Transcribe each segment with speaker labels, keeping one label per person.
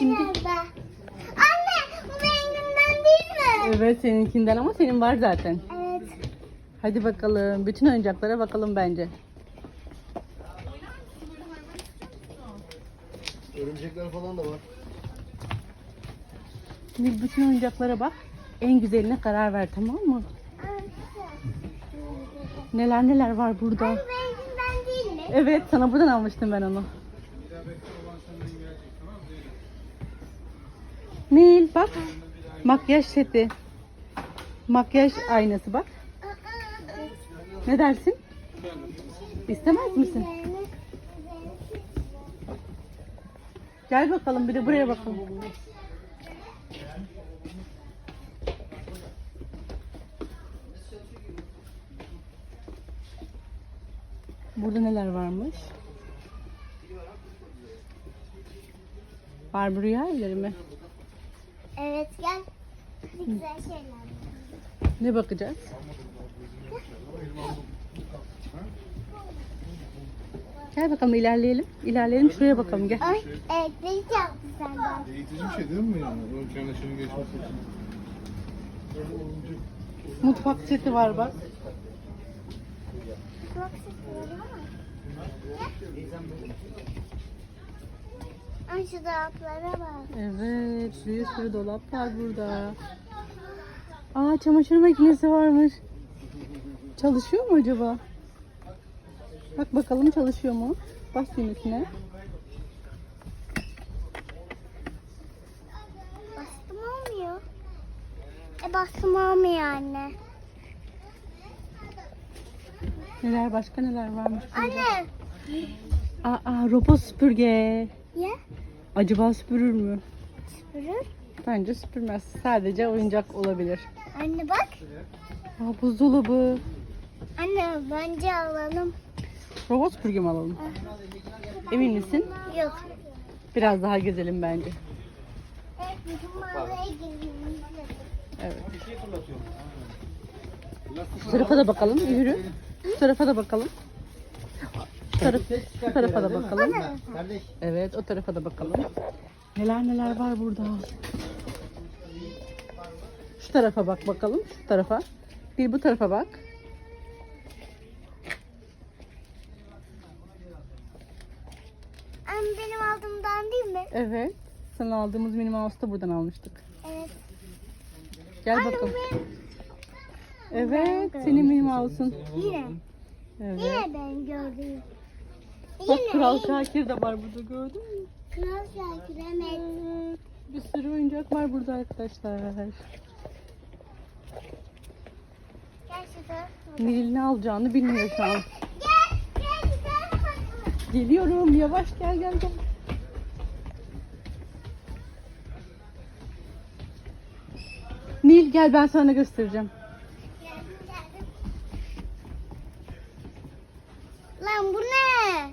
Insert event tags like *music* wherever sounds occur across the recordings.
Speaker 1: Şimdi?
Speaker 2: Anne bu benimkinden değil mi?
Speaker 1: evet seninkinden ama senin var zaten.
Speaker 2: Evet.
Speaker 1: Hadi bakalım. Bütün oyuncaklara bakalım bence.
Speaker 3: Örümcekler falan da var.
Speaker 1: Şimdi bütün oyuncaklara bak. En güzeline karar ver tamam mı? Neler neler var burada.
Speaker 2: Anne benimkinden değil mi?
Speaker 1: Evet sana buradan almıştım ben onu. Bak. Makyaj seti. Makyaj aynası bak. Ne dersin? İstemez misin? Gel bakalım bir de buraya bakalım. Burada neler varmış? Barbie rüya?
Speaker 2: Evet gel. Ne güzel şeyler. var.
Speaker 1: Ne bakacağız? Gel bakalım ilerleyelim. İlerleyelim şuraya bakalım gel.
Speaker 2: Ay elektrik yaptı senden.
Speaker 3: Eğitici bir şey değil mi yani? Ön kendi şeyini geçmesi için.
Speaker 1: Mutfak seti var bak.
Speaker 2: Çok sıkıyorum ama. Ay şu dolaplara bak.
Speaker 1: Evet bir sürü dolap var burada. Aa çamaşır makinesi varmış. Çalışıyor mu acaba? Bak bakalım çalışıyor mu? Bas düğmesine.
Speaker 2: Bastım olmuyor. E bastım olmuyor anne.
Speaker 1: Neler başka neler varmış burada?
Speaker 2: Anne.
Speaker 1: Aa robot süpürge.
Speaker 2: Ya
Speaker 1: Acaba süpürür mü?
Speaker 2: süpürür.
Speaker 1: Bence süpürmez. Sadece oyuncak olabilir.
Speaker 2: Anne bak.
Speaker 1: Aa buzdolabı.
Speaker 2: Anne bence alalım.
Speaker 1: Robot süpürge mi alalım? Emin misin?
Speaker 2: Yok.
Speaker 1: Biraz daha gezelim bence.
Speaker 2: Evet.
Speaker 1: Evet. Şu tarafa da bakalım. Yürü. Şu tarafa da bakalım. Taraf, şu tarafa da bakalım. Evet o tarafa da bakalım. Neler neler var burada. Şu tarafa bak bakalım. Şu tarafa. Bir bu tarafa bak.
Speaker 2: Anne benim aldığımdan değil mi?
Speaker 1: Evet. Sana aldığımız Minnie Mouse'u da buradan almıştık.
Speaker 2: Evet.
Speaker 1: Gel
Speaker 2: Anne
Speaker 1: bakalım.
Speaker 2: benim.
Speaker 1: Evet. Senin Minnie Mouse'un.
Speaker 2: Yine.
Speaker 1: Evet.
Speaker 2: Yine ben gördüm.
Speaker 1: Bak. Kral Şakir de var burada gördün mü?
Speaker 2: Kral Şakir evet.
Speaker 1: Evet. Bir sürü oyuncak var burada arkadaşlar.
Speaker 2: Gerçekten.
Speaker 1: Nil ne alacağını bilmiyor şu an.
Speaker 2: Gel. Gel bakalım.
Speaker 1: Geliyorum yavaş gel gel gel. Nil gel ben sana göstereceğim.
Speaker 2: Geldim geldim. Lan bu ne?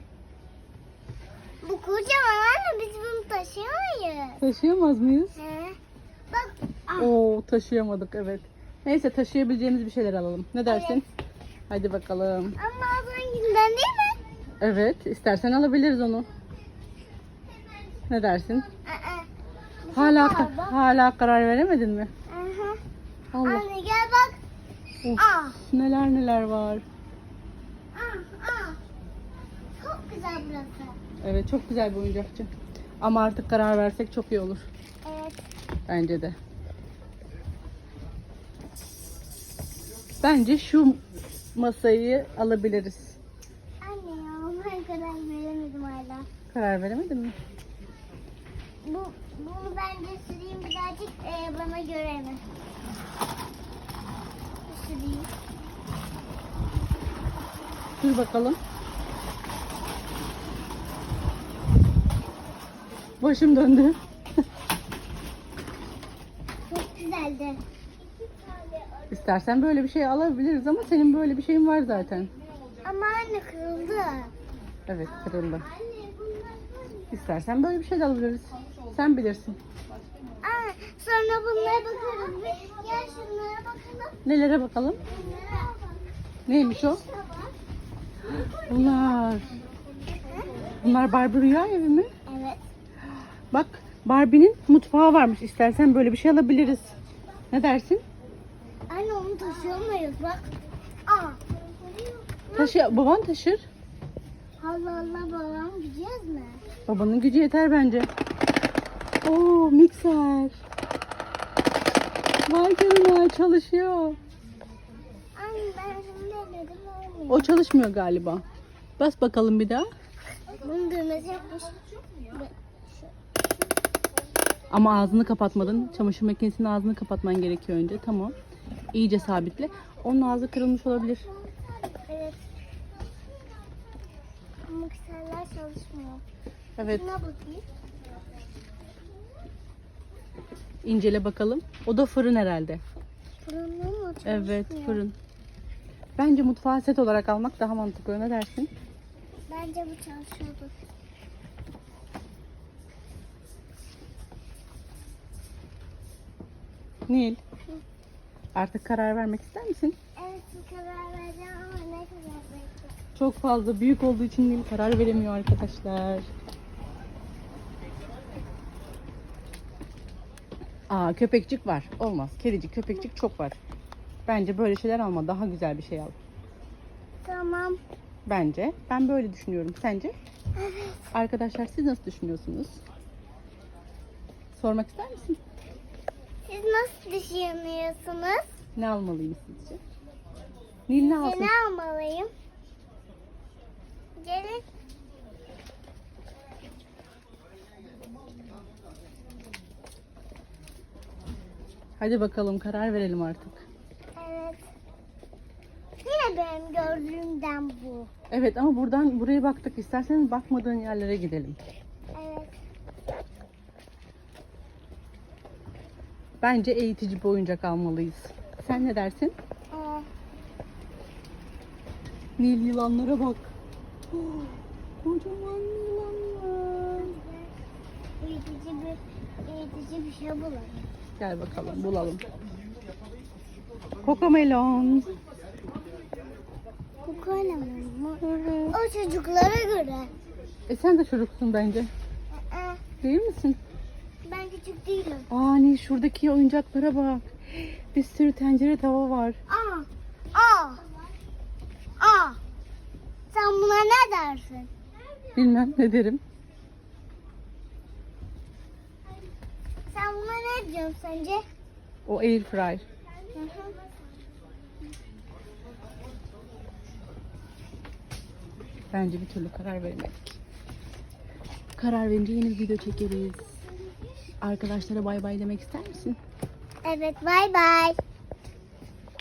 Speaker 2: Bu kocaman anne biz bunu taşıyamayız.
Speaker 1: Taşıyamaz mıyız?
Speaker 2: He. Bak. Ah.
Speaker 1: Oo taşıyamadık evet. Neyse taşıyabileceğimiz bir şeyler alalım. Ne dersin? Hadi bakalım.
Speaker 2: Ama az önkinden değil mi?
Speaker 1: Evet istersen alabiliriz onu. Ne dersin?
Speaker 2: Aa.
Speaker 1: Hala
Speaker 2: Güzel bak.
Speaker 1: hala karar veremedin mi?
Speaker 2: Aha.
Speaker 1: Allah.
Speaker 2: Anne gel bak.
Speaker 1: Of,
Speaker 2: Ah.
Speaker 1: neler neler var.
Speaker 2: Ah. Ah. Çok güzel burası.
Speaker 1: Evet çok güzel bir oyuncakçı. Ama artık karar versek çok iyi olur.
Speaker 2: Evet.
Speaker 1: Bence de. Bence şu masayı alabiliriz.
Speaker 2: Anne ya ben karar veremedim hala.
Speaker 1: Karar veremedin mi?
Speaker 2: Bu, bunu bence süreyim birazcık e, bana göre mi? Süreyim.
Speaker 1: Dur bakalım. Başım döndü.
Speaker 2: Çok güzeldi.
Speaker 1: İstersen böyle bir şey alabiliriz ama senin böyle bir şeyin var zaten.
Speaker 2: Ama anne kırıldı.
Speaker 1: Evet kırıldı. İstersen böyle bir şey de alabiliriz. Sen bilirsin.
Speaker 2: Aa, sonra bunlara bakarız. Gel şunlara bakalım.
Speaker 1: Nelere bakalım?
Speaker 2: Bakalım.
Speaker 1: Neymiş o? Bunlar. Bunlar Barbie Rüya evi mi? Bak Barbie'nin mutfağı varmış. İstersen böyle bir şey alabiliriz. Ne dersin?
Speaker 2: Anne onu taşıyamayız bak. Aa.
Speaker 1: Taşı, baban taşır.
Speaker 2: Allah Allah babam gideceğiz mi?
Speaker 1: Babanın gücü yeter bence. Oo mikser. Vay canına çalışıyor.
Speaker 2: Anne ben şimdi denedim olmuyor.
Speaker 1: O çalışmıyor galiba. Bas bakalım bir daha.
Speaker 2: Bunun düğmesi yokmuş.
Speaker 1: Ama ağzını kapatmadın. Çamaşır makinesinin ağzını kapatman gerekiyor önce. Tamam. İyice sabitle. Onun ağzı kırılmış olabilir.
Speaker 2: Evet. Mikserler çalışmıyor.
Speaker 1: Evet.
Speaker 2: Şuna bakayım.
Speaker 1: incele bakalım. O da fırın herhalde.
Speaker 2: Fırında mı çalışmıyor?
Speaker 1: Evet fırın. Bence mutfağı set olarak almak daha mantıklı. Ne dersin?
Speaker 2: Bence bu çalışıyordur.
Speaker 1: Nil. Artık karar vermek ister misin?
Speaker 2: Evet karar vereceğim ama ne kadar bekle.
Speaker 1: Çok fazla büyük olduğu için Nil karar veremiyor arkadaşlar. Aa köpekçik var. Olmaz. Kedicik, köpekçik çok var. Bence böyle şeyler alma. Daha güzel bir şey al.
Speaker 2: Tamam.
Speaker 1: Bence. Ben böyle düşünüyorum. Sence? Arkadaşlar siz nasıl düşünüyorsunuz? Sormak ister misin?
Speaker 2: Siz nasıl düşünüyorsunuz?
Speaker 1: Ne almalıyım sizce? Nil ne alsın?
Speaker 2: ne almalıyım? Gelin.
Speaker 1: Hadi bakalım karar verelim artık.
Speaker 2: Evet. Yine benim gördüğümden bu.
Speaker 1: Evet ama buradan buraya baktık. İsterseniz bakmadığın yerlere gidelim.
Speaker 2: Evet.
Speaker 1: Bence eğitici bir oyuncak almalıyız. Sen ne dersin?
Speaker 2: Ee,
Speaker 1: Nil yılanlara bak. Oh, *gasps* Kocaman yılanlar.
Speaker 2: eğitici bir, eğitici bir şey bulalım.
Speaker 1: Gel bakalım bulalım. Kokomelon.
Speaker 2: Mı?
Speaker 1: Evet.
Speaker 2: O çocuklara göre.
Speaker 1: E sen de çocuksun bence. Değil misin?
Speaker 2: Ben küçük değilim.
Speaker 1: Aa şuradaki oyuncaklara bak. Bir sürü tencere tava var.
Speaker 2: Aa, aa, aa. Sen buna ne dersin?
Speaker 1: Bilmem ne derim.
Speaker 2: Sen buna ne diyorsun sence?
Speaker 1: O air fryer.
Speaker 2: Hı hı.
Speaker 1: Bence bir türlü karar veremedik. Karar verince yeni bir video çekeriz. Arkadaşlara bay bay demek ister misin?
Speaker 2: Evet, bay bay.